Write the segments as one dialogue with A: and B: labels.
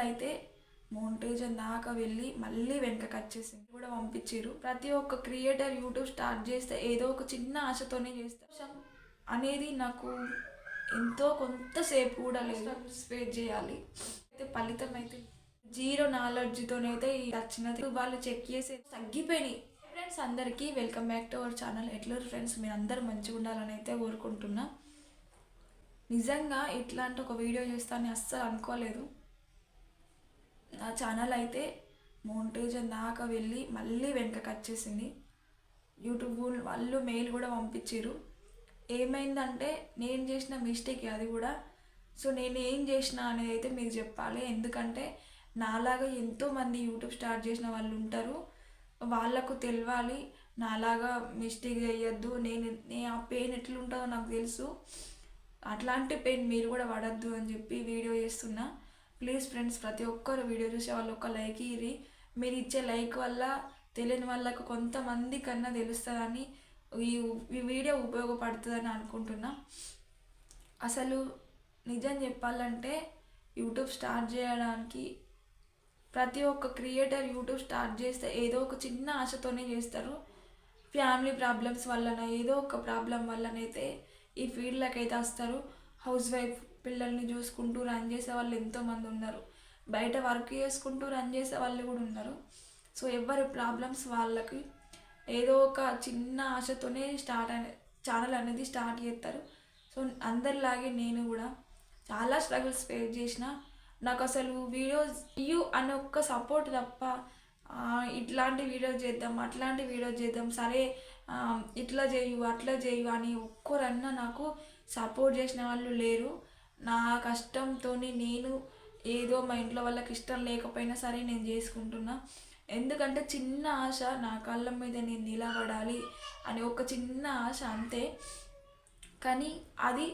A: Channel అయితే montage దాక వెళ్ళి మళ్ళీ వెనకకి వచ్చేసింది కూడా పంపించారు. ప్రతి ఒక్క క్రియేటర్ యూట్యూబ్ స్టార్ట్ చేస్తే ఏదో ఒక చిన్న ఆశతోనే చేస్తారు. అనేది నాకు ఎంతో కొంతసేపు కూడా లేదు. స్పేర్ చేయాలి. అయితే ఫలితం అయితే జీరో నాలెడ్జ్తోనైతే అయితే వచ్చినది. వాళ్ళు చెక్ చేసి తగ్గిపోయినాయి. ఫ్రెండ్స్ అందరికీ welcome back to our channel ఎట్లా ఫ్రెండ్స్ మీరు అందరూ మంచిగా ఉండాలని అయితే కోరుకుంటున్నా. నిజంగా ఇట్లాంటి ఒక వీడియో చేస్తానని అస్సలు అనుకోలేదు. నా ఛానల్ అయితే మౌంటేజన్ దాకా వెళ్ళి మళ్ళీ వెనకకి వచ్చేసింది. యూట్యూబ్ వాళ్ళు మెయిల్ కూడా పంపించారు ఏమైందంటే నేను చేసిన మిస్టేక్ అది కూడా. సో నేను ఏం చేసిన అనేది అయితే మీకు చెప్పాలి. ఎందుకంటే నాలాగా ఎంతోమంది యూట్యూబ్ స్టార్ట్ చేసిన వాళ్ళు ఉంటారు. వాళ్ళకు తెలియాలి నాలాగా మిస్టేక్ చేయొద్దు. నేను నేను ఆ పెయిన్ ఎట్లుంటుందో నాకు తెలుసు. అట్లాంటి పెయిన్ మీరు కూడా పడద్దు అని చెప్పి వీడియో చేస్తున్నా. ప్లీజ్ ఫ్రెండ్స్ ప్రతి ఒక్కరు వీడియో చూసే వాళ్ళు ఒక లైక్ ఇరి మీరు ఇచ్చే లైక్ వల్ల తెలియని వాళ్ళకు కొంతమంది కన్నా తెలుస్తుందని ఈ ఈ వీడియో ఉపయోగపడుతుందని అనుకుంటున్నా. అసలు నిజం చెప్పాలంటే యూట్యూబ్ స్టార్ట్ చేయడానికి ప్రతి ఒక్క క్రియేటర్ యూట్యూబ్ స్టార్ట్ చేస్తే ఏదో ఒక చిన్న ఆశతోనే చేస్తారు. ఫ్యామిలీ ప్రాబ్లమ్స్ వలన ఏదో ఒక ప్రాబ్లం వల్లనైతే ఈ ఫీల్డ్లోకి అయితే వస్తారు. హౌస్ వైఫ్ పిల్లల్ని చూసుకుంటూ రన్ చేసే వాళ్ళు ఎంతోమంది ఉన్నారు. బయట వర్క్ చేసుకుంటూ రన్ చేసే వాళ్ళు కూడా ఉన్నారు. సో ఎవరి ప్రాబ్లమ్స్ వాళ్ళకి ఏదో ఒక చిన్న ఆశతోనే స్టార్ట్ అనే ఛానల్ అనేది స్టార్ట్ చేస్తారు. సో అందరిలాగే నేను కూడా చాలా స్ట్రగుల్స్ ఫేస్ చేసిన. నాకు అసలు వీడియోస్ యూ అనే ఒక్క సపోర్ట్ తప్ప ఇట్లాంటి వీడియోస్ చేద్దాం అట్లాంటి వీడియోస్ చేద్దాం సరే ఇట్లా చేయు అట్లా చేయు అని ఒక్కరన్నా నాకు సపోర్ట్ చేసిన వాళ్ళు లేరు. నా కష్టంతో నేను ఏదో మా ఇంట్లో వాళ్ళకి ఇష్టం లేకపోయినా సరే నేను చేసుకుంటున్నా. ఎందుకంటే చిన్న ఆశ నా కాళ్ళ మీద నేను నిలబడాలి అని ఒక చిన్న ఆశ అంతే. కానీ అది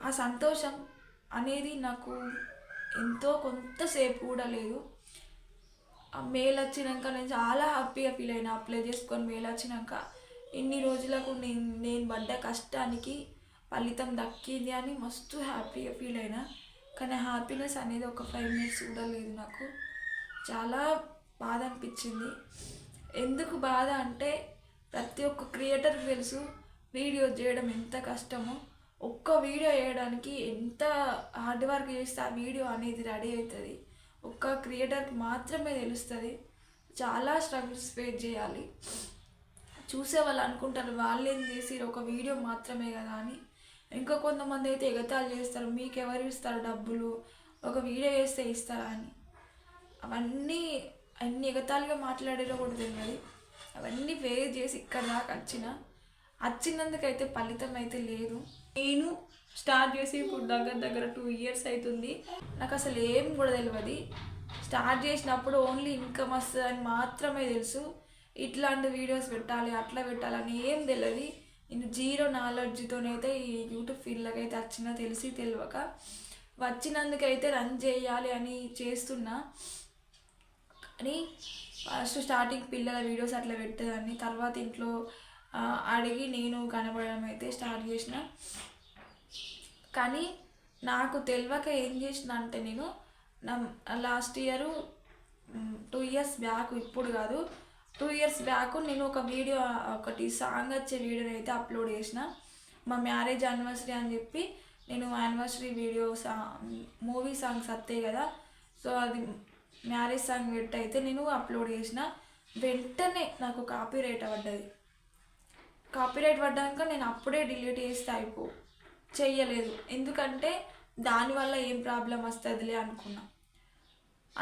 A: ఆ సంతోషం అనేది నాకు ఎంతో కొంతసేపు కూడా లేదు. ఆ మెయిల్ వచ్చినాక నేను చాలా హ్యాపీగా ఫీల్ అయినా అప్లై చేసుకొని మెయిల్ వచ్చినాక ఇన్ని రోజులకు నేను నేను పడ్డ కష్టానికి ఫలితం దక్కింది అని మస్తు హ్యాపీగా ఫీల్ అయినా. కానీ హ్యాపీనెస్ అనేది ఒక ఫైవ్ మినిట్స్ కూడా లేదు నాకు. చాలా బాధ అనిపించింది. ఎందుకు బాధ అంటే ప్రతి ఒక్క క్రియేటర్కి తెలుసు వీడియో చేయడం ఎంత కష్టమో. ఒక్క వీడియో వేయడానికి ఎంత హార్డ్ వర్క్ చేస్తే ఆ వీడియో అనేది రెడీ అవుతుంది. ఒక్క క్రియేటర్కి మాత్రమే తెలుస్తుంది. చాలా స్ట్రగుల్స్ ఫేస్ చేయాలి. చూసే వాళ్ళు అనుకుంటారు వాళ్ళేం చేసి ఒక వీడియో మాత్రమే కదా అని. ఇంకా కొంతమంది అయితే ఎగతాళి చేస్తారు మీకు ఎవరు ఇస్తారు డబ్బులు? ఒక వీడియో చేస్తే ఇస్తారా అని. అవన్నీ అన్ని ఎగతాళిగా మాట్లాడారో కూడా తెలియదు. అవన్నీ వేరు చేసి ఇక్కడ దాకా వచ్చిన వచ్చినందుకైతే ఫలితం అయితే లేదు. నేను స్టార్ట్ చేసి ఇప్పుడు దగ్గర దగ్గర టూ ఇయర్స్ అవుతుంది నాకు అసలు ఏం కూడా తెలియదు. స్టార్ట్ చేసినప్పుడు ఓన్లీ ఇన్కమ్ వస్తుంది అని మాత్రమే తెలుసు. ఇట్లాంటి వీడియోస్ పెట్టాలి అట్లా పెట్టాలని ఏం తెలియదు. నేను జీరో నాలెడ్జ్తోనైతే ఈ యూట్యూబ్ ఫీల్డ్లోకి అయితే వచ్చినా తెలిసి తెలియక వచ్చినందుకైతే రన్ చేయాలి అని చేస్తున్నా. అని ఫస్ట్ స్టార్టింగ్ పిల్లల వీడియోస్ అట్లా పెట్టేదాన్ని తర్వాత ఇంట్లో అడిగి నేను కనబడడం అయితే స్టార్ట్ చేసిన. కానీ నాకు తెలియక ఏం చేసిన అంటే నేను నా last year two years back ఇప్పుడు కాదు టూ ఇయర్స్ బ్యాక్ నేను ఒక వీడియో ఒకటి సాంగ్ వచ్చే వీడియోని అయితే అప్లోడ్ చేసిన. మా మ్యారేజ్ యానివర్సరీ అని చెప్పి నేను యానివర్సరీ వీడియో సా మూవీ సాంగ్స్ వస్తాయి కదా. సో అది మ్యారేజ్ సాంగ్ పెట్టి అయితే నేను అప్లోడ్ చేసిన. వెంటనే నాకు కాపీ రైట్ పడ్డది. కాపీ రైట్ పడ్డాక నేను అప్పుడే డిలీట్ చేస్తే అయిపో చెయ్యలేదు. ఎందుకంటే దానివల్ల ఏం ప్రాబ్లం వస్తుందిలే అనుకున్నా.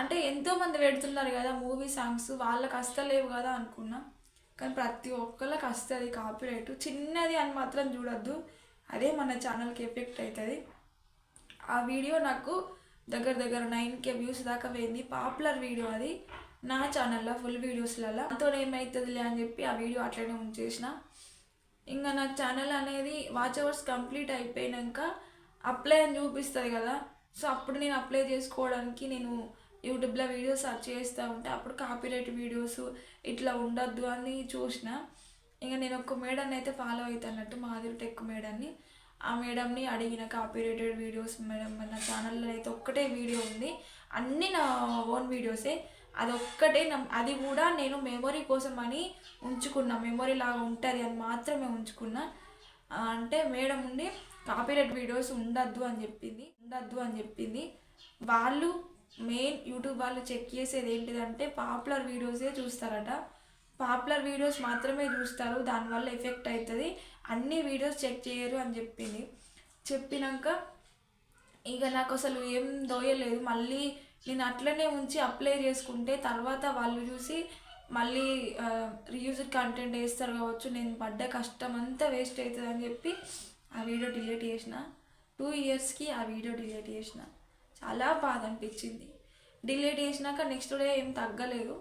A: అంటే ఎంతోమంది పెడుతున్నారు కదా మూవీ సాంగ్స్ వాళ్ళకి అస్తలేవు కదా అనుకున్నా. కానీ ప్రతి ఒక్కళ్ళకి వస్తుంది కాపీరైట్. చిన్నది అని మాత్రం చూడొద్దు. అదే మన ఛానల్కి ఎఫెక్ట్ అవుతుంది ఆ వీడియో నాకు దగ్గర దగ్గర నైన్ కే వ్యూస్ దాకా పోయింది. పాపులర్ వీడియో అది. నా ఛానల్లో ఫుల్ వీడియోస్లలో దాంతో ఏమవుతుందిలే అని చెప్పి ఆ వీడియో అట్లనే ఉంచేసిన. ఇంకా నా ఛానల్ అనేది వాచ్ అవర్స్ కంప్లీట్ అయిపోయినాక అప్లై అని చూపిస్తుంది కదా. సో అప్పుడు నేను అప్లై చేసుకోవడానికి నేను యూట్యూబ్లో వీడియోస్ సెర్చ్ చేస్తూ ఉంటే అప్పుడు కాపీరైట్ వీడియోస్ ఇట్లా ఉండొద్దు అని చూసిన. ఇంకా నేను ఒక మేడాన్ని అయితే ఫాలో అవుతానట్టు మాధురి టెక్ మేడాన్ని. ఆ మేడంని అడిగిన కాపీరేటెడ్ వీడియోస్ మేడం నా ఛానల్లో అయితే ఒక్కటే వీడియో ఉంది. అన్నీ నా ఓన్ వీడియోసే. అదొక్కటే నా అది కూడా నేను మెమొరీ కోసం అని ఉంచుకున్నా. మెమొరీ లాగా ఉంటుంది అని మాత్రమే ఉంచుకున్నా. అంటే మేడం ఉండి కాపీరైట్ వీడియోస్ ఉండద్దు అని చెప్పింది. ఉండద్దు అని చెప్పింది. వాళ్ళు మెయిన్ యూట్యూబ్ వాళ్ళు చెక్ చేసేది ఏంటిదంటే పాపులర్ వీడియోసే చూస్తారట. పాపులర్ వీడియోస్ మాత్రమే చూస్తారు దానివల్ల ఎఫెక్ట్ అవుతుంది అన్ని వీడియోస్ చెక్ చేయరు అని చెప్పింది. చెప్పినాక ఇక నాకు అసలు ఏం దోయలేదు. మళ్ళీ నేను అట్లనే ఉంచి అప్లై చేసుకుంటే తర్వాత వాళ్ళు చూసి మళ్ళీ రీయూజ్డ్ కంటెంట్ వేస్తారు కావచ్చు నేను పడ్డ కష్టం అంతా వేస్ట్ అవుతుంది అని చెప్పి ఆ వీడియో డిలీట్ చేసిన. టూ ఇయర్స్కి ఆ వీడియో డిలీట్ చేసిన. చాలా బాధ అనిపించింది డిలీట్ చేసినాక నెక్స్ట్ డే ఏం తగ్గలేదు.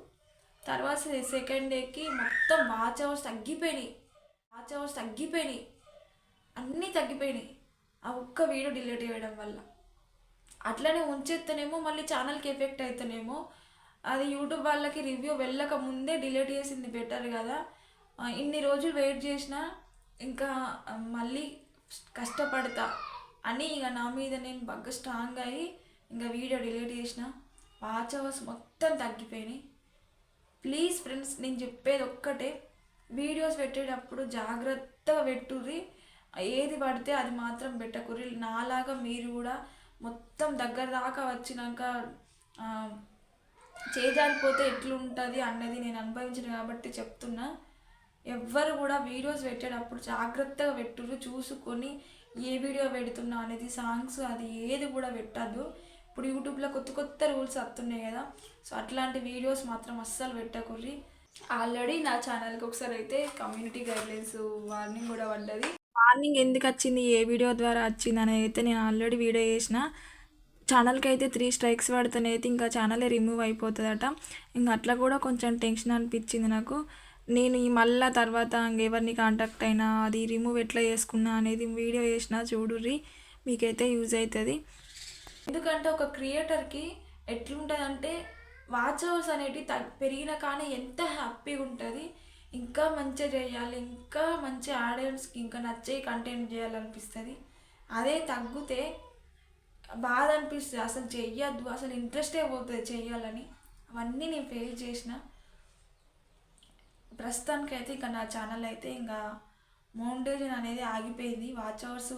A: తర్వాత సెకండ్ డేకి మొత్తం వాచ్ అవర్స్ తగ్గిపోయినాయి. వాచ్ అవర్స్ తగ్గిపోయినాయి. అన్నీ తగ్గిపోయినాయి. ఆ ఒక్క వీడియో డిలీట్ చేయడం వల్ల. అట్లనే ఉంచేస్తేనేమో మళ్ళీ ఛానల్కి ఎఫెక్ట్ అవుతానేమో అది యూట్యూబ్ వాళ్ళకి రివ్యూ వెళ్ళక ముందే డిలీట్ చేసింది బెటర్ కదా. ఇన్ని రోజులు వెయిట్ చేసినా ఇంకా మళ్ళీ కష్టపడతా అని ఇక నా మీద నేను బాగా స్ట్రాంగ్ అయ్యి ఇంకా వీడియో డిలీట్ చేసిన వాచ్ అవర్స్ మొత్తం తగ్గిపోయినాయి. ప్లీజ్ ఫ్రెండ్స్ నేను చెప్పేది ఒక్కటే. వీడియోస్ పెట్టేటప్పుడు జాగ్రత్తగా పెట్టుర్రి. ఏది పడితే అది మాత్రం పెట్టకుర్రి. నాలాగా మీరు కూడా మొత్తం దగ్గర దాకా వచ్చినాక చేజారిపోతే ఎట్లుంటుంది అన్నది నేను అనుభవించిన కాబట్టి చెప్తున్నా. ఎవ్వరు కూడా వీడియోస్ పెట్టేటప్పుడు జాగ్రత్తగా పెట్టుర్రు. చూసుకొని ఏ వీడియో పెడుతున్నా అనేది సాంగ్స్ అది ఏది కూడా పెట్టద్దు. ఇప్పుడు యూట్యూబ్లో కొత్త కొత్త రూల్స్ వస్తున్నాయి కదా. సో అట్లాంటి వీడియోస్ మాత్రం అస్సలు పెట్టకుర్రి. ఆల్రెడీ నా ఛానల్కి ఒకసారి అయితే కమ్యూనిటీ గైడ్లైన్స్ వార్నింగ్ కూడా పడ్డది. వార్నింగ్ ఎందుకు వచ్చింది? ఏ వీడియో ద్వారా వచ్చింది అనేది అయితే నేను ఆల్రెడీ వీడియో చేసిన. ఛానల్కి అయితే త్రీ స్ట్రైక్స్ పడితేనే అయితే ఇంకా ఛానలే రిమూవ్ అయిపోతుందట. ఇంకా అట్లా కూడా కొంచెం టెన్షన్ అనిపించింది నాకు. నేను ఈ మళ్ళా తర్వాత ఇంకెవరిని కాంటాక్ట్ అయినా అది రిమూవ్ ఎట్లా చేసుకున్నా అనేది వీడియో చేసిన చూడుర్రి. మీకైతే యూజ్ అవుతుంది ఎందుకంటే ఒక క్రియేటర్కి ఎట్లుంటుందంటే వాచ్ అవర్స్ అనేటివి తగ్ పెరిగిన కానీ ఎంత హ్యాపీగా ఉంటుంది ఇంకా మంచిగా చేయాలి ఇంకా మంచి ఆడియన్స్కి ఇంకా నచ్చే కంటెంట్ చేయాలనిపిస్తుంది. అదే తగ్గితే బాధ అనిపిస్తుంది అసలు చెయ్యొద్దు అసలు ఇంట్రెస్టే పోతుంది చెయ్యాలని. అవన్నీ నేను ఫేస్ చేసిన. ప్రస్తుతానికైతే ఇంకా నా ఛానల్ అయితే ఇంకా మౌంటేషన్ అనేది ఆగిపోయింది. వాచ్ అవర్స్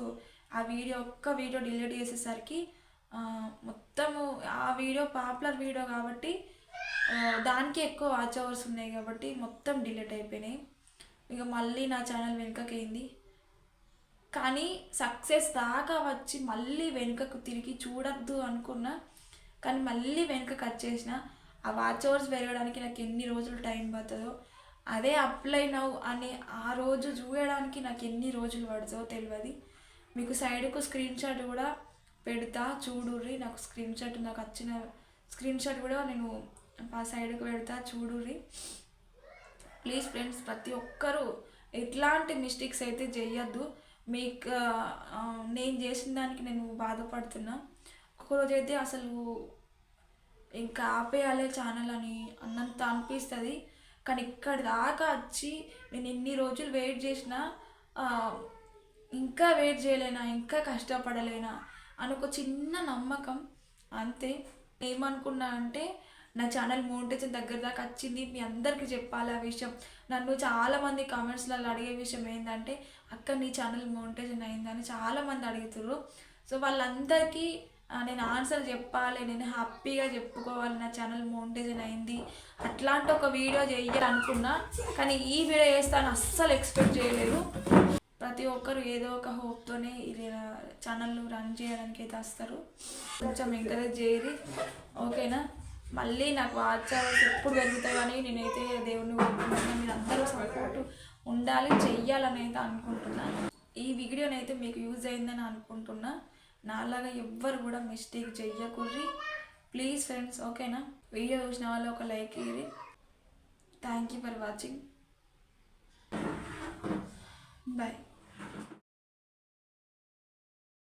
A: ఆ వీడియో ఒక్క వీడియో డిలీట్ చేసేసరికి మొత్తము ఆ వీడియో పాపులర్ వీడియో కాబట్టి దానికి ఎక్కువ వాచ్ అవర్స్ ఉన్నాయి కాబట్టి మొత్తం డిలీట్ అయిపోయినాయి. ఇక మళ్ళీ నా ఛానల్ వెనుకకైంది? కానీ సక్సెస్ దాకా వచ్చి మళ్ళీ వెనుకకు తిరిగి చూడద్దు అనుకున్నా కానీ మళ్ళీ వెనుకకు వచ్చేసిన ఆ వాచ్ అవర్స్ పెరగడానికి నాకు ఎన్ని రోజులు టైం పడుతుందో అదే అప్లై నవ్వు అని ఆ రోజు చూడడానికి నాకు ఎన్ని రోజులు పడుతుందో తెలియదు. మీకు సైడ్కు స్క్రీన్ షాట్ కూడా పెడతా చూడుర్రి నాకు స్క్రీన్ షాట్ నాకు వచ్చిన స్క్రీన్ షాట్ కూడా నేను ఆ సైడ్కి పెడతా చూడుర్రి ప్లీజ్ ఫ్రెండ్స్ ప్రతి ఒక్కరూ ఎట్లాంటి మిస్టేక్స్ అయితే చేయొద్దు మీకు నేను చేసిన దానికి నేను బాధపడుతున్నా. ఒకరోజు అయితే అసలు ఇంకా ఆపేయాలి ఛానల్ అని అన్నంత అనిపిస్తుంది. కానీ ఇక్కడ దాకా వచ్చి నేను ఎన్ని రోజులు వెయిట్ చేసినా ఇంకా వెయిట్ చేయలేనా ఇంకా కష్టపడలేనా అని ఒక చిన్న నమ్మకం. అంతే. ఏమనుకున్నా అంటే నా ఛానల్ మోనిటైజేషన్ దగ్గర దాకా వచ్చింది. మీ అందరికీ చెప్పాలి ఆ విషయం. నన్ను చాలామంది కామెంట్స్లలో అడిగే విషయం ఏంటంటే అక్క నీ ఛానల్ మోనిటైజేషన్ అయిందని చాలామంది అడుగుతుర్రు. సో వాళ్ళందరికీ నేను ఆన్సర్ చెప్పాలి. నేను హ్యాపీగా చెప్పుకోవాలి నా ఛానల్ మోనిటైజేషన్ అయింది. అట్లాంటి ఒక వీడియో చేయాలనుకున్నా కానీ ఈ వీడియో చేస్తాను అస్సలు ఎక్స్పెక్ట్ చేయలేదు. ప్రతి ఒక్కరు ఏదో ఒక హోప్తోనే ఇలా ఛానల్ రన్ చేయడానికి అయితే వస్తారు. కొంచెం ఎంకరేజ్ చేయరి. ఓకేనా? మళ్ళీ నాకు వాచ్ ఎప్పుడు పెరుగుతాయి కానీ నేనైతే దేవుని కోరుకుంటున్నాను. మీరు అందరూ సపోర్ట్ ఉండాలి చెయ్యాలని అయితే అనుకుంటున్నాను. ఈ వీడియోనైతే మీకు యూజ్ అయిందని అనుకుంటున్నా. నాలాగా ఎవ్వరు కూడా మిస్టేక్ చెయ్యకూడదు. ప్లీజ్ ఫ్రెండ్స్ ఓకేనా? వీడియో చూసిన వాళ్ళు ఒక లైక్ ఇయ్యి thank you for watching bye